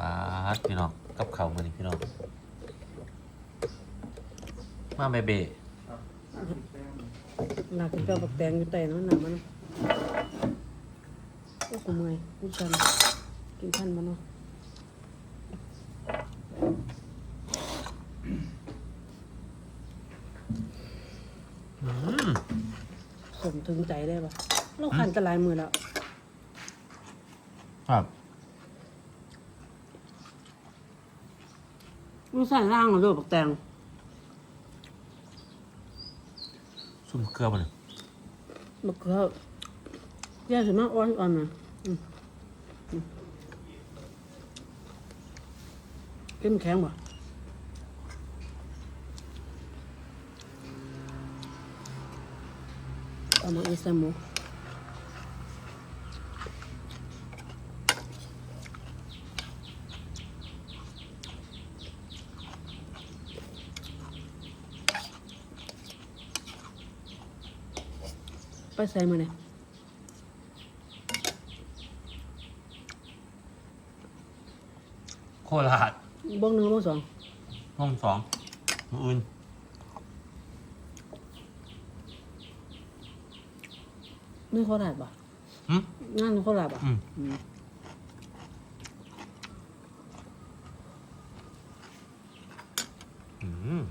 ปาดพี่น้องกับเขาวมือนี่พี่น้องมาเบเบลากินข้าวบักแตงอยู่ใต้นั้นน่ะมันโอ้กูเมื่อยกูชันกินท่านมันเนาะอืมสมถึงใจได้ปะเราขันจะหลายมือแล้ว ครับ มันใส่ร่างเหรอด้วยบักแตงซุ่มเกลือมาเลยบักเขือแย่สุดมากอ่อนอ่อนนะอืมอืมเข้มแข็งป่ะเอามาอีสานหมู ไปใส่มาเนี่ยโคราชบ้องหนึ่งบ้องสองห้องสองมืออื่นนี่โคราชป่ะหืมงานโคราชป่ะอืมอืมอืม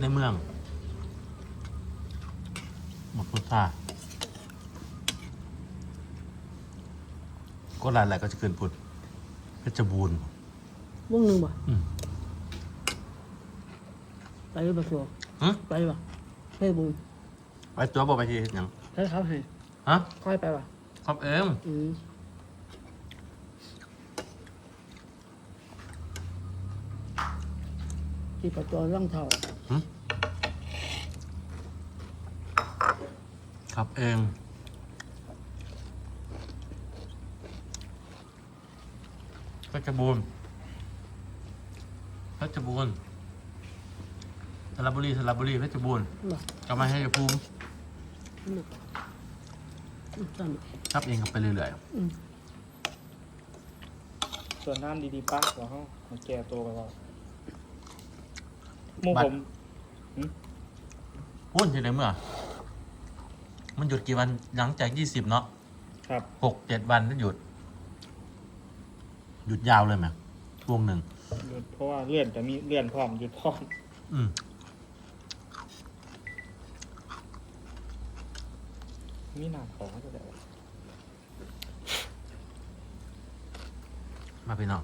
ในเมืองหมดพุทธาก็หลายหลายๆก็จะเกินพุทธเพชรบูรณ์บ้องหนึ่งป่ะอืมไปหรือเปล่าสัวฮะไปป่ะไปบุญไปตัวบอกไปที่เฮ็ดหยังให้เขาให้ฮะค่อยไปป่ะครับเอ็มอืมที่ประจอร่องเท่า ครับเองเพชรบูรณ์เพชรบูรณ์สระบุรีสระบุรีเพชรบูรณ์บ่กลับมาให้ภูมิอืมอืมจครับเองกับไปเรื่อยำอืมส่วนน้ำดีๆป้าหัวเขามันแก่ตัวไปแล้วหมูผมๆ พูดที่ไหนเมื่อ มันหยุดกี่วันหลังจากยี่สิบเนาะครับหกเจ็ดวันก็หยุด หยุดยาวเลยไหมช่วงหนึ่งหยุดเพราะว่าเลื่อนแต่มีเลื่อนพร้อมหยุดพร้อมอืมมีหนาของก็ได้มาพี่น้อง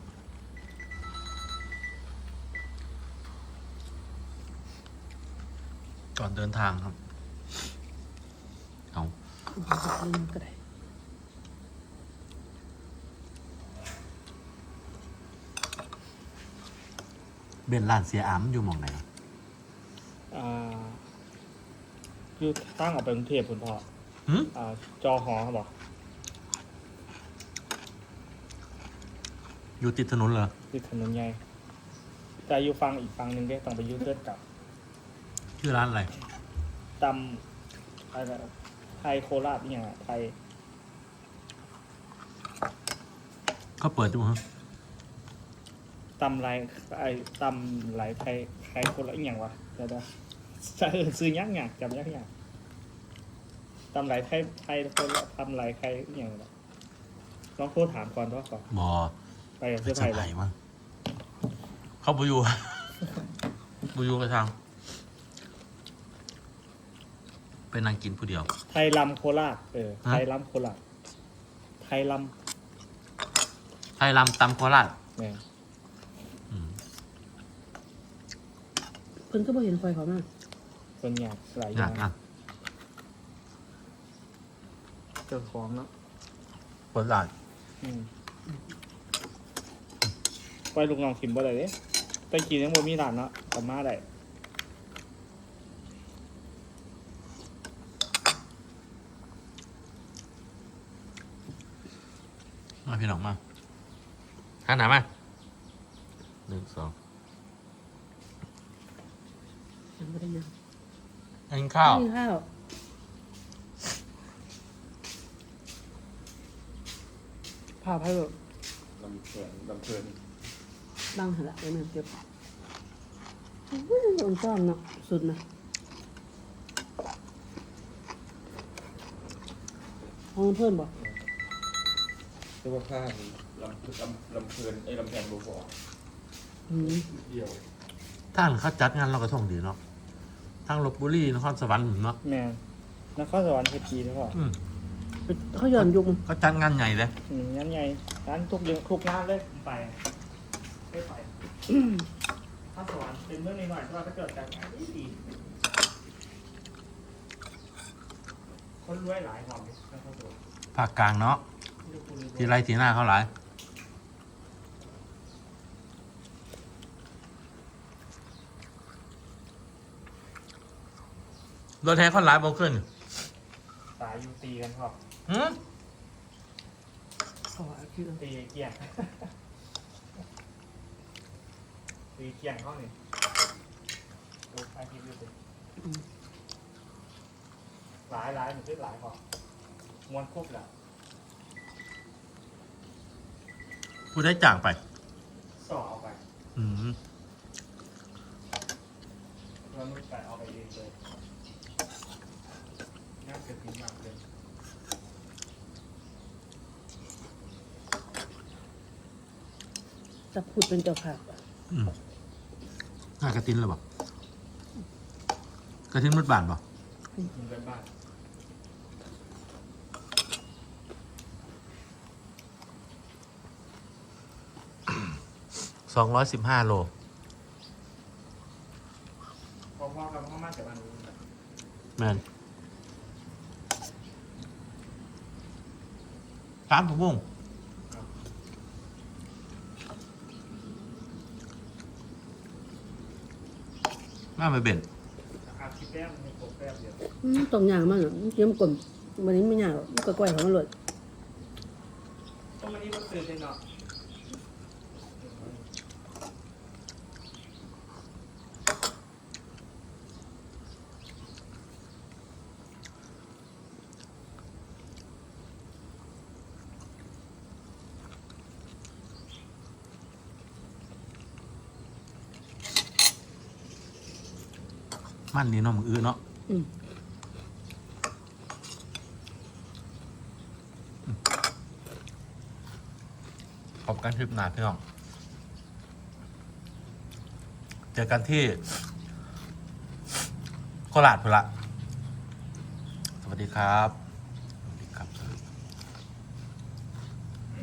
ก่อนเดินทางครับ เอาลืมก็ได้เบนลานเสียอามอยู่หมองไหนอ่าคือตั้งออกไปกรุงเทพคุณพ่อหืมอ่าจอหอบอกอยู่ติดถนนเหรอที่ถนนใหญ่แต่อยู่ฟังอีกฟังหนึ่งได้ต้องไปอยุ่เลือดกลับ ชื่อร้านอะไรตำอะไรนะไทยโคราชอหย่างอะไทยเขาเปิดดูฮะตำไรไอตำไหลไทยไทยโคราชอหย่างวะเดี๋ยวนะจะเออซื้อยักษ์อย่างจำยักษ์อย่างตำไหลไทยไทยโคราชตำไหลไทยอหย่างวะลองโทรถามก่อนว่าก่อนบอไปกับไปเสื้อเซอไผ่ร์ไพรเลยส์มั้งเขาบุยูบุยูกระทาง เป็นนางกินผู้เดียว ไทยลำโคราชเออฮะไทยลำโคราชไทยลไทยลำตำโคราชำเนี่ยอืมเพิ่นก็บ่เห็นไฟเขามาส่วนใหญ่หลายออยาย่ากงอะเจ้าของเนาะเปิดร้านอืมไปลูกน้องขิมบ่ได้เด้ไปกินยังบ่มีร้านเนาะกลับมาได้ มาพี่น้องมาข้าหนามาหนึ่งสองยังไม่ได้ยังกินข้าวผ่าพายแบลำเพลินลำเพลินบ้างเหรอไว้หนึ่งเจ็บอ้ยโดนต้อบเนาะสุดนะห้องเพื่อนบอ เรียกว่าผ้านี่ลำลำลำเพลินไอ้ลำแพนบัวบออืมเดียวถ้าเขาจัดงานเราก็ท่องดีเนาะทั้งลบบุรีนครสวรรค์เนาะแม่นครสวรรค์เฮดกีแล้วก็อืมเขาย้อนยุคเขาจัดงานใหญ่เลยอืมงั้นไงร้านทุกเดือนทุกงานเลยไปไม่ไปถ้าสวรรค์เป็นเรื่องนิดหน่อยที่ว่าถ้าเกิดจากงานดีดีคนรวยหลายหอมเลยนะครับผมภาคกลางเนาะ ทีไรทีหน้าเขาหลายรถแท้คนหลายบ่ขึ้นสายยูตีกันครับหืมขอคิดตีเกี่ยง ตีเกี่ยงเขานี่ดูไอพีดูสิหลายหลายหนึ่งคือหลายพอมวนครบแล้ว ผู้ได้จ้างไป สอเอาไปอืมแล้วนุ่นไปเอาไปเองเลยน่าเกิดปีมากเลยจะพูดเป็นเจ้าภาพอะอืมน่ากระตินเลยบ่กระตินมืดบานบ่กินกันบ้าน สองร้อยสิบห้าโลพอพ่อกับพ่อมาจากบ้านนู้นนะแมนสามถุงมุ้งมาไปเบ็นอาทิตย์แป๊บมีกบแป๊บเดียวอืมตรงอย่างมากอะเยี่ยมกลมวันนี้ไม่ยากหรอกมันก็ก้อยของมันเลยต้องวันนี้มันตื่นเลยเนาะ มันนี่เนาะมึงอื้อเนาะอืม ขอบกันทริปหนาพี่น้อง เจอกันที่โคราชพุนละ สวัสดีครับ